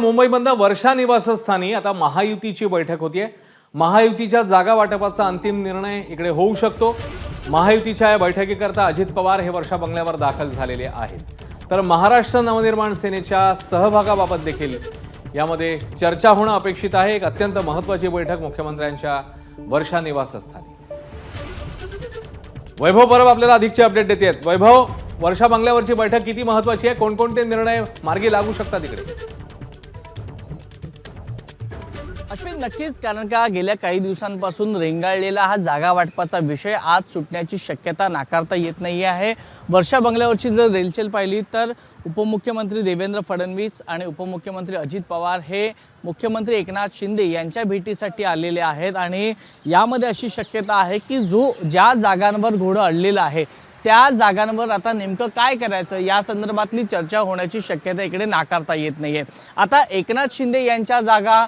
मुंबईमधनं वर्षा निवासस्थानी आता महायुतीची बैठक होतीये. महायुतीच्या जागा वाटपाचा अंतिम निर्णय इकडे होऊ शकतो. महायुतीच्या या बैठकीकरता अजित पवार हे वर्षा बंगल्यावर दाखल झालेले आहेत. तर महाराष्ट्र नवनिर्माण सेनेच्या सहभागाबाबत देखील यामध्ये चर्चा होणं अपेक्षित आहे. एक अत्यंत महत्वाची बैठक मुख्यमंत्र्यांच्या वर्षा निवासस्थानी. वैभव परब आपल्याला अधिकचे अपडेट देते आहेत वैभव वर्षा बंगल्यावरची बैठक किती महत्वाची आहे? कोणकोणते निर्णय मार्गी लागू शकतात इकडे? अश्विन नक्कीच कारण का गेल्या काही दिवसांपासून रेंगाळलेला हा जागा वाटपाचा विषय आज सुटण्याची शक्यता नाकारता येत नाही आहे. वर्षा बंगल्यावरची जर रेलचेल पाहिली तर उपमुख्यमंत्री देवेंद्र फडणवीस आणि उपमुख्यमंत्री अजित पवार हे मुख्यमंत्री एकनाथ शिंदे यांच्या भेटीसाठी आलेले आहेत. आणि यामध्ये अशी शक्यता आहे की जो ज्या जागांवर घोडं अडलेलं आहे त्या जागांवर आता नेमकं काय करायचं? या संदर्भातली चर्चा होण्याची शक्यता इकडे नाकारता येत नाहीये. आता एकनाथ शिंदे यांच्या जागा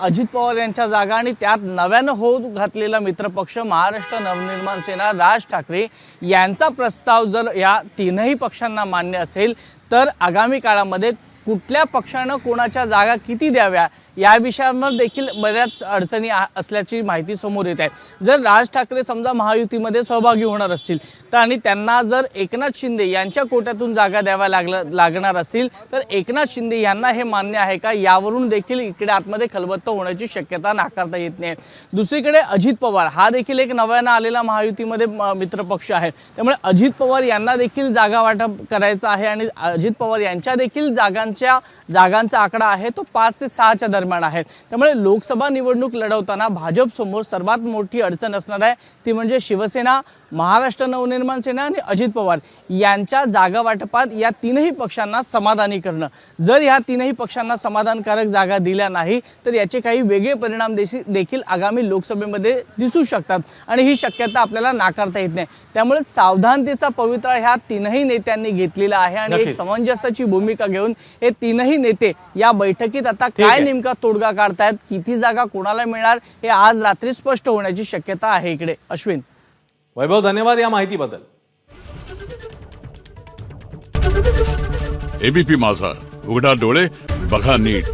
अजित पवार यांच्या जागा आणि त्यात नव्यानं होत घातलेला मित्रपक्ष महाराष्ट्र नवनिर्माण सेना राज ठाकरे यांचा प्रस्ताव जर या तीनही पक्षांना मान्य असेल तर आगामी काळामध्ये कुठल्या पक्षानं कोणाच्या जागा किती द्याव्या या विषयांवर देखील बऱ्याच अडचणी असल्याची माहिती समोर येत आहे. जर राज ठाकरे समजा महायुतीमध्ये सहभागी होणार असतील तर आणि त्यांना जर एकनाथ शिंदे यांच्या कोट्यातून जागा द्याव्या लागला लागणार असतील तर एकनाथ शिंदे यांना हे मान्य आहे का? यावरून देखील इकडे आतमध्ये खलबत्त होण्याची शक्यता नाकारता येत नाही. दुसरीकडे अजित पवार हा देखील एक नव्यानं आलेला महायुतीमध्ये म- मित्रपक्ष आहे. त्यामुळे अजित पवार यांना देखील जागा वाटप करायचं आहे आणि अजित पवार यांच्या देखील जागांच्या जागांचा आकडा आहे तो पाच ते सहाच्या दरम्यान आहे त्यामुळे लोकसभा निवडणूक लढवताना भाजपसमोर सर्वात मोठी अडचण असणार आहे ती म्हणजे शिवसेना महाराष्ट्र नवनिर्माण सेना आणि अजित पवार यांच्या जागा वाटपात या तीनही पक्षांना समाधानी करणं जर ह्या तीनही पक्षांना समाधानकारक जागा दिल्या नाही तर याचे काही वेगळे परिणाम देशी- देखील आगामी लोकसभेमध्ये दिसू शकतात आणि ही शक्यता आपल्याला नाकारता येत नाही त्यामुळे सावधानतेचा पवित्रा ह्या तीनही नेत्यांनी घेतलेला आहे आणि एक. समंजसाची भूमिका घेऊन हे तीनही नेते या बैठकीत आता काय आहे. नेमका तोडगा काढतायत किती जागा कोणाला मिळणार हे आज रात्री स्पष्ट होण्याची शक्यता आहे इकडे. अश्विन. वैभव धन्यवाद या माहितीबद्दल. एबीपी माझा. उघडा डोळे बघा नीट.